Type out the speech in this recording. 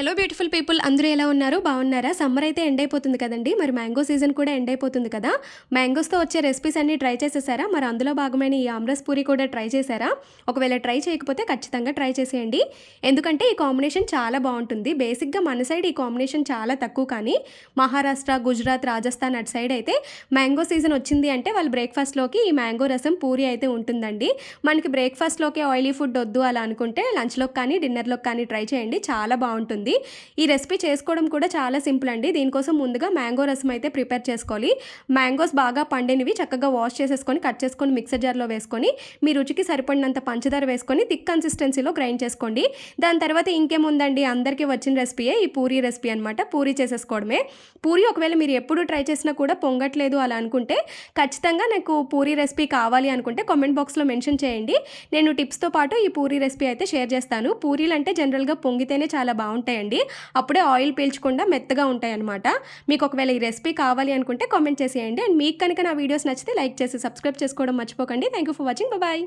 Hello beautiful people అందరూ ఎలా ఉన్నారు? బాగున్నారా? సమ్మర్ అయితే ఎండ్ అయిపోతుంది కదండి. మరి మ్యాంగో సీజన్ కూడా ఎండ్ అయిపోతుంది కదా. మ్యాంగోస్తో వచ్చే రెసిపీస్ అన్ని ట్రై చేసేసారా? మరి అందులో భాగమైన ఈ ఆమ్రస్ పూరి కూడా ట్రై చేశారా? ఒకవేళ ట్రై చేయకపోతే ఖచ్చితంగా ట్రై చేసేయండి. ఎందుకంటే ఈ కాంబినేషన్ చాలా బాగుంటుంది. బేసిక్గా మన సైడ్ ఈ కాంబినేషన్ చాలా తక్కువ కానీ మహారాష్ట్ర గుజరాత్ రాజస్థాన్ అటు సైడ్ అయితే మ్యాంగో సీజన్ వచ్చింది అంటే వాళ్ళు బ్రేక్ఫాస్ట్లోకి ఈ మ్యాంగో రసం పూరి అయితే ఉంటుందండి. మనకి బ్రేక్ఫాస్ట్లోకి ఆయిలీ ఫుడ్ వద్దు అలా అనుకుంటే లంచ్లోకి కానీ డిన్నర్లోకి కానీ ట్రై చేయండి. చాలా బాగుంటుంది. ఉంటుంది ఈ రెసిపీ చేసుకోవడం కూడా చాలా సింపుల్ అండి. దీనికోసం ముందుగా మ్యాంగో రసం అయితే ప్రిపేర్ చేసుకోవాలి. మ్యాంగోస్ బాగా పండినవి చక్కగా వాష్ చేసేసుకొని కట్ చేసుకొని మిక్సర్ జార్లో వేసుకొని మీ రుచికి సరిపడినంత పంచదార వేసుకొని థిక్ కన్సిస్టెన్సీలో గ్రైండ్ చేసుకోండి. దాని తర్వాత ఇంకేముందండి? అందరికీ వచ్చిన రెసిపీయే ఈ పూరీ రెసిపీ అనమాట పూరీ చేసేసుకోవడమే. పూరి ఒకవేళ మీరు ఎప్పుడు ట్రై చేసినా కూడా పొంగట్లేదు అలా అనుకుంటే ఖచ్చితంగా నాకు పూరీ రెసిపీ కావాలి అనుకుంటే కామెంట్ బాక్స్లో మెన్షన్ చేయండి. నేను టిప్స్తో పాటు ఈ పూరీ రెసిపీ అయితే షేర్ చేస్తాను. పూరీలు అంటే జనరల్గా పొంగితేనే చాలా బాగుంటాయి. ఉంటాయండి. అప్పుడే ఆయిల్ పీల్చకుండా మెత్తగా ఉంటాయి అనమాట మీకు ఒకవేళ ఈ రెసిపీ కావాలి అనుకుంటే కామెంట్ చేసేయండి. అండ్ మీకు కనుక నా వీడియోస్ నచ్చితే లైక్ చేసి సబ్స్క్రైబ్ చేసుకోవడం మర్చిపోకండి. Thank you for watching. Bye.